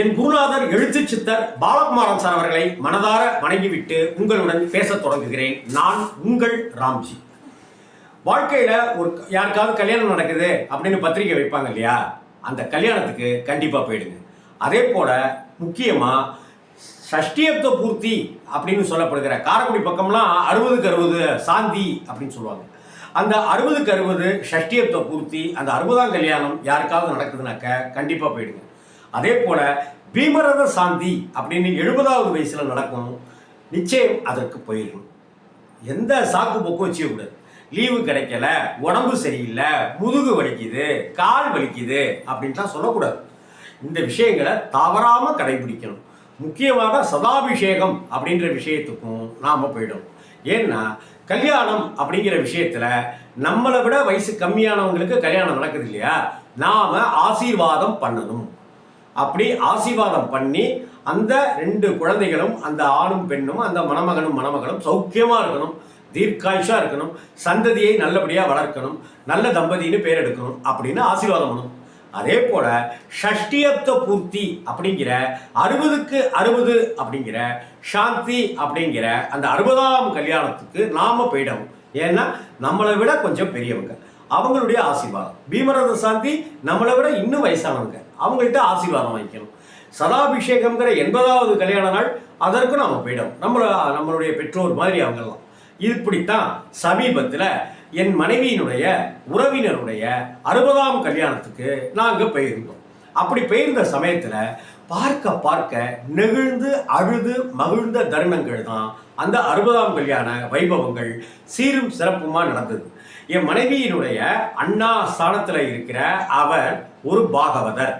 என் குருநாதர் எழுத்து சித்தர் பாலகுமாரன் சார் அவர்களை மனதார வணங்கிவிட்டு உங்களுடன் பேசத் தொடங்குகிறேன். நான் உங்கள் ராம்ஜி. வாழ்க்கையில ஒரு யாருக்காவது கல்யாணம் நடக்குது அப்படின்னு பத்திரிக்கை வைப்பாங்க இல்லையா? அந்த கல்யாணத்துக்கு கண்டிப்பா போயிடுங்க. அதே போல முக்கியமா சஷ்டியப்த பூர்த்தி அப்படின்னு சொல்லப்படுகிற காரைக்குடி பக்கம்லாம் அறுபதுக்கு அறுபது சாந்தி அப்படின்னு சொல்லுவாங்க. அந்த அறுபதுக்கு அறுபது ஷஷ்டியப்த பூர்த்தி அந்த அறுபதாம் கல்யாணம் யாருக்காவது நடக்குதுனாக்க கண்டிப்பாக போயிடுங்க. அதே போல பீமரத சாந்தி அப்படின்னு எழுபதாவது வயசில் நடக்கும் நிச்சயம் அதற்கு போயிடும். எந்த சாக்கு போக்கும் வச்சுக்கூடாது லீவு கிடைக்கல உடம்பு சரியில்லை முதுகு வலிக்குது கால் வலிக்குது அப்படின்லாம் சொல்லக்கூடாது. இந்த விஷயங்களை தவறாமல் கடைபிடிக்கணும். முக்கியமாக சதாபிஷேகம் அப்படின்ற விஷயத்துக்கும் நாம் போயிடும் ஏன்னா கல்யாணம் அப்படிங்கிற விஷயத்தில் நம்மளை விட வயசு கம்மியானவங்களுக்கு கல்யாணம் நடக்குது இல்லையா? நாம் ஆசீர்வாதம் பண்ணணும். அப்படி ஆசீர்வாதம் பண்ணி அந்த ரெண்டு குழந்தைகளும் அந்த ஆணும் பெண்ணும் அந்த மணமகனும் மணமகளும் சௌக்கியமாக இருக்கணும் தீர்க்காயுஷா இருக்கணும் சந்ததியை நல்லபடியாக வளர்க்கணும் நல்ல தம்பதின்னு பேர் எடுக்கணும் அப்படின்னு ஆசீர்வாதம் பண்ணணும். அதே போல ஷஷ்டியப்த பூர்த்தி அப்படிங்கிற அறுபதுக்கு அறுபது அப்படிங்கிற சாந்தி அப்படிங்கிற அந்த அறுபதாம் கல்யாணத்துக்கு நாம போயிடணும். ஏன்னா நம்மளை விட கொஞ்சம் பெரியவங்க. அவங்களுடைய ஆசீர்வாதம். பீமரத சாந்தி நம்மளை விட இன்னும் வயசானவங்க. அவங்கள்ட்ட ஆசீர்வாதம் வாங்கிக்கணும். சதாபிஷேகம்ங்கிற எண்பதாவது கல்யாண நாள் அதற்கும் நம்ம போயிடும் நம்மள நம்மளுடைய பெற்றோர் மாதிரி அவங்கெல்லாம். இப்படித்தான் சமீபத்தில் என் மனைவியினுடைய உறவினருடைய அறுபதாம் கல்யாணத்துக்கு நாங்கள் போயிருந்தோம். அப்படி போயிருந்த சமயத்தில் பார்க்க பார்க்க நெகிழ்ந்து அழுது மகிழ்ந்த தருணங்கள் தான் அந்த அறுபதாம் கல்யாண வைபவங்கள் சீரும் சிறப்புமா நடந்தது. என் மனைவியினுடைய அண்ணா ஸ்தானத்தில் இருக்கிற அவர் ஒரு பாகவதர்.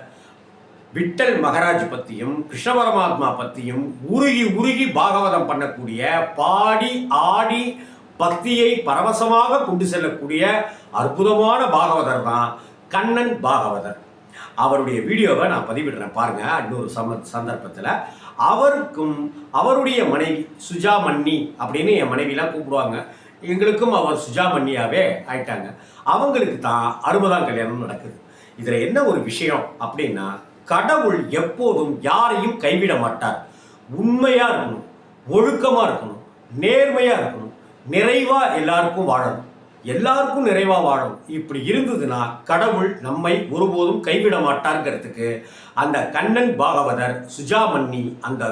விட்டல் மகராஜ் பத்தியும் கிருஷ்ண பரமாத்மா பத்தியும் உருகி உருகி பாகவதம் பண்ணக்கூடிய பாடி ஆடி பக்தியை பரவசமாக கொண்டு செல்லக்கூடிய அற்புதமான பாகவதர் தான் கண்ணன் பாகவதர். அவருடைய வீடியோவை நான் பதிவிடுறேன் பாருங்க இன்னொரு சம சந்தர்ப்பத்தில். அவருக்கும் அவருடைய மனைவி சுஜா மன்னி அப்படின்னு என் மனைவிலாம் கூப்பிடுவாங்க. எங்களுக்கும் அவர் சுஜா மன்னியாவே ஆயிட்டாங்க. அவங்களுக்கு தான் அறுபதாம் கல்யாணம் நடக்குது. இதில் என்ன ஒரு விஷயம் அப்படின்னா கடவுள் எப்போதும் யாரையும் கைவிட மாட்டார். உண்மையா இருக்கணும் ஒழுக்கமா இருக்கணும் நேர்மையா இருக்கணும் நிறைவா எல்லாருக்கும் வாழணும். எல்லாருக்கும் நிறைவா வாழும் இப்படி இருந்ததுன்னா கடவுள் நம்மை ஒருபோதும் கைவிட மாட்டார்ங்கிறதுக்கு அந்த கண்ணன் பாகவதர் சுஜாமன்னி அந்த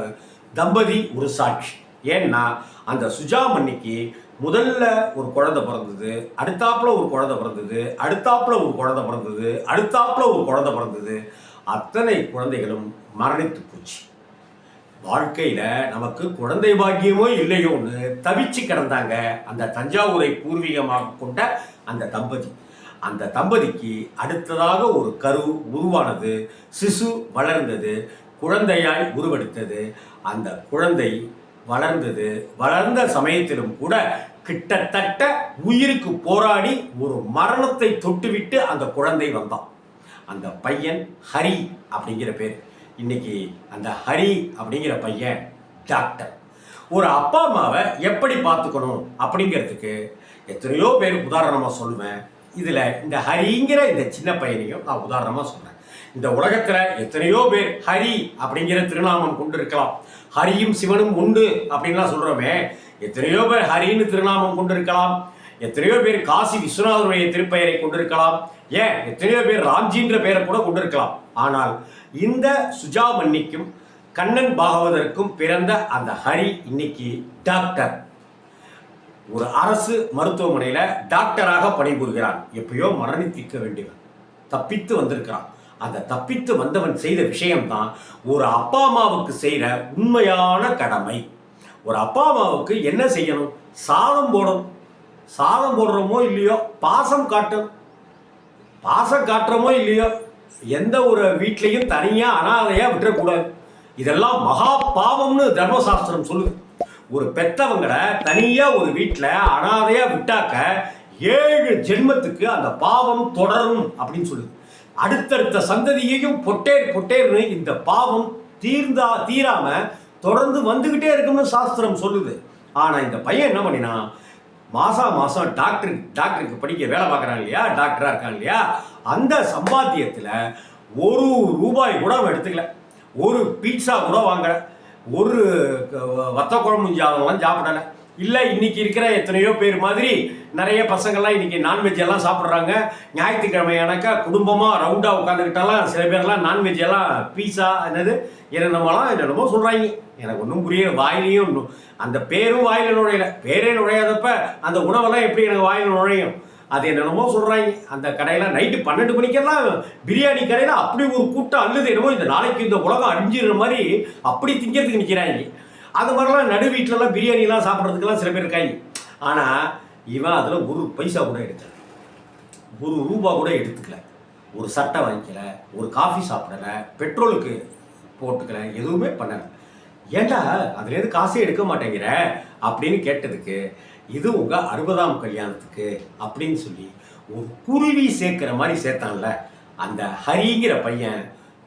தம்பதி ஒரு சாட்சி. ஏன்னா அந்த சுஜாமன்னிக்கு முதல்ல ஒரு குழந்தை பிறந்தது அடுத்தாப்புல ஒரு குழந்தை பிறந்தது அடுத்தாப்புல ஒரு குழந்தை பிறந்தது அடுத்தாப்புல ஒரு குழந்தை பிறந்தது. அத்தனை குழந்தைகளும் மரணித்து போச்சு. வாழ்க்கையில் நமக்கு குழந்தை பாக்கியமோ இல்லையோன்னு தவிச்சு கிடந்தாங்க அந்த தஞ்சாவூரை பூர்வீகமாக கொண்ட அந்த தம்பதி. அந்த தம்பதிக்கு அடுத்ததாக ஒரு கரு உருவானது சிசு வளர்ந்தது குழந்தையாய் உருவெடுத்தது. அந்த குழந்தை வளர்ந்தது வளர்ந்த சமயத்திலும் கூட கிட்டத்தட்ட உயிருக்கு போராடி ஒரு மரணத்தை தொட்டுவிட்டு அந்த குழந்தை வந்தான். அந்த பையன் ஹரி அப்படிங்கிற பேர். இன்னைக்கு அந்த ஹரி அப்படிங்கிற பையன் டாக்டர். ஒரு அப்பா அம்மாவை எப்படி பார்த்துக்கணும் அப்படிங்கிறதுக்கு எத்தனையோ பேர் உதாரணமாக சொல்லுவேன். இதில் இந்த ஹரிங்கிற இந்த சின்ன பையனையும் நான் உதாரணமாக சொல்கிறேன் இந்த உலகத்தில் எத்தனையோ பேர் ஹரி அப்படிங்கிற திருநாமம் கொண்டு இருக்கலாம். ஹரியும் சிவனும் உண்டு அப்படின்லாம் சொல்கிறோமே எத்தனையோ பேர் ஹரின்னு திருநாமம் கொண்டு இருக்கலாம். எத்தனையோ பேர் காசி விஸ்வநாதனுடைய திருப்பெயரை கொண்டிருக்கலாம். ஏன்? எத்தனையோ பேர் ராம்ஜின்ற பெயரை கூட கொண்டிருக்கலாம். ஆனால் இந்த சுஜாமன்னிக்கும் கண்ணன் பாகவதற்கும் பிறந்த அந்த ஹரி இன்னைக்கு டாக்டர். ஒரு அரசு மருத்துவமனையில் டாக்டராக பணிபுரிகிறான். எப்பயோ மரணித்திக்க வேண்டியவன். தப்பித்து வந்திருக்கிறான். அந்த தப்பித்து வந்தவன் செய்த விஷயம்தான் ஒரு அப்பா அம்மாவுக்கு செய்கிற உண்மையான கடமை. ஒரு அப்பா அம்மாவுக்கு என்ன செய்யணும்? சாதம் போடணும். சாதம் போடுறோமோ இல்லையோ பாசம் காட்டும். பாசம் காட்டுறோமோ இல்லையோ எந்த ஒரு வீட்லையும் தனியாக அனாதையாக விட்டுறக்கூடாது. இதெல்லாம் மகா பாவம்னு தர்மசாஸ்திரம் சொல்லுது. ஒரு பெத்தவங்களை தனியாக ஒரு வீட்டில் அனாதையாக விட்டாக்க ஏழு ஜென்மத்துக்கு அந்த பாவம் தொடரும் அப்படின்னு சொல்லுது. அடுத்தடுத்த சந்ததியையும் பொட்டேர் பொட்டேர்னு இந்த பாவம் தீர்ந்தா தீராம தொடர்ந்து வந்துகிட்டே இருக்கும்னு சாஸ்திரம் சொல்லுது. ஆனா இந்த பையன் என்ன பண்ணினா மாதம் மாதம் டாக்டர் டாக்டருக்கு படிக்க வேலை பார்க்குறாங்க இல்லையா? டாக்டராக இருக்காங்க இல்லையா? அந்த சம்பாத்தியத்தில் ஒரு ரூபாய் கூட அவன் எடுத்துக்கல. ஒரு பீட்சா கூட வாங்கலை. ஒரு வத்த குழம்பு சாப்பிடலை. இல்லை இன்னைக்கு இருக்கிற எத்தனையோ பேர் மாதிரி நிறைய பசங்கள்லாம் இன்னைக்கு நான்வெஜ் எல்லாம் சாப்பிட்றாங்க. ஞாயிற்றுக்கிழமையானாக்கா குடும்பமாக ரவுண்டாக உட்காந்துக்கிட்டாலாம் சில பேர்லாம் நான்வெஜ் எல்லாம் பீஸா என்னது என்னென்னமோலாம் என்னென்னமோ சொல்கிறாங்க எனக்கு ஒன்றும் புரியல வாயிலையும் இன்னும் அந்த பேரும் வாயில நுழையல பேரே நுழையாதப்ப அந்த உணவெல்லாம் எப்படி எனக்கு வாயில் நுழையும்? அது என்னென்னமோ சொல்கிறாங்க அந்த கடையில் நைட்டு பன்னெண்டு மணிக்கெல்லாம் பிரியாணி கடையில் அப்படி ஒரு கூட்டம் அல்லது என்னமோ இந்த நாளைக்கு இந்த உலகம் அழிஞ்சிடுற மாதிரி அப்படி திங்கிறதுக்கு நிற்கிறாங்க அது மாதிரிலாம் நடு வீட்டிலலாம் பிரியாணிலாம் சாப்பிட்றதுக்கெல்லாம் சில பேர் இருக்காங்க. ஆனால் இவன் அதில் ஒரு பைசா கூட எடுக்கல. ஒரு ரூபா கூட எடுத்துக்கல. ஒரு சட்டை வாங்கிக்கல ஒரு காஃபி சாப்பிடல பெட்ரோலுக்கு போட்டுக்கல எதுவுமே பண்ணல. ஏண்டா அதுலேருந்து காசே எடுக்க மாட்டேங்கிற? அப்படின்னு கேட்டதுக்கு இது உங்கள் அறுபதாம் கல்யாணத்துக்கு அப்படின்னு சொல்லி ஒரு குருவி சேர்க்குற மாதிரி சேர்த்தான்ல. அந்த ஹரிங்கிற பையன்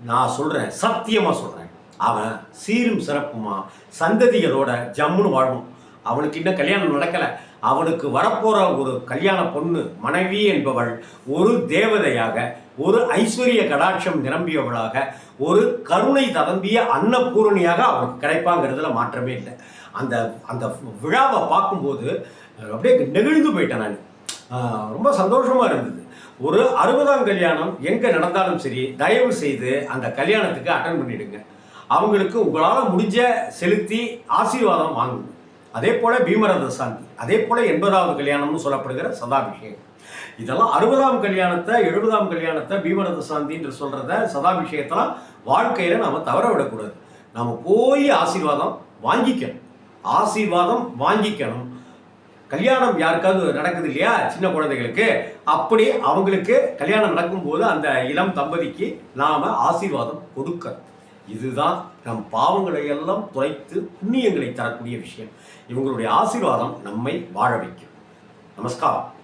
நான் சொல்கிறேன் சத்தியமாக சொல்கிறேன் அவன் சீரும் சிறப்புமா? சந்ததிகளோட ஜம்முன்னு வாழும். அவனுக்கு இன்னும் கல்யாணம் நடக்கல. அவனுக்கு வரப்போற ஒரு கல்யாண பொண்ணு மனைவி என்பவள் ஒரு தேவதையாக ஒரு ஐஸ்வர்ய கடாட்சம் நிரம்பியவளாக ஒரு கருணை ததம்பிய அன்னபூரணியாக அவனுக்கு கிடைப்பாங்கிறதுல மாற்றமே இல்லை. அந்த அந்த விழாவை பார்க்கும்போது அப்படியே நெகிழ்ந்து போயிட்டேன் நான். ரொம்ப சந்தோஷமாக இருந்தது. ஒரு அறுபதாம் கல்யாணம் எங்கே நடந்தாலும் சரி தயவு செய்து அந்த கல்யாணத்துக்கு அட்டன் பண்ணிவிடுங்க அவங்களுக்கு உங்களால் முடிஞ்ச செலுத்தி ஆசீர்வாதம் வாங்குங்க அதே போல பீமரத சாந்தி அதே போல எண்பதாவது கல்யாணம்னு சொல்லப்படுகிற சதாபிஷேகம். இதெல்லாம் அறுபதாம் கல்யாணத்தை எழுபதாம் கல்யாணத்தை பீமரத சாந்தி என்று சொல்றத சதாபிஷேகத்தெல்லாம் வாழ்க்கையில நாம தவற விடக்கூடாது. நாம போய் ஆசீர்வாதம் வாங்கிக்கணும். ஆசீர்வாதம் வாங்கிக்கணும். கல்யாணம் யாருக்காவது நடக்குது இல்லையா சின்ன குழந்தைகளுக்கு? அப்படி அவங்களுக்கு கல்யாணம் நடக்கும்போது அந்த இளம் தம்பதிக்கு நாம ஆசீர்வாதம் கொடுக்கணும். இதுதான் நம் பாவங்களை எல்லாம் துளைத்து புண்ணியங்களை தரக்கூடிய விஷயம். இவங்களுடைய ஆசீர்வாதம் நம்மை வாழ வைக்கும். நமஸ்காரம்.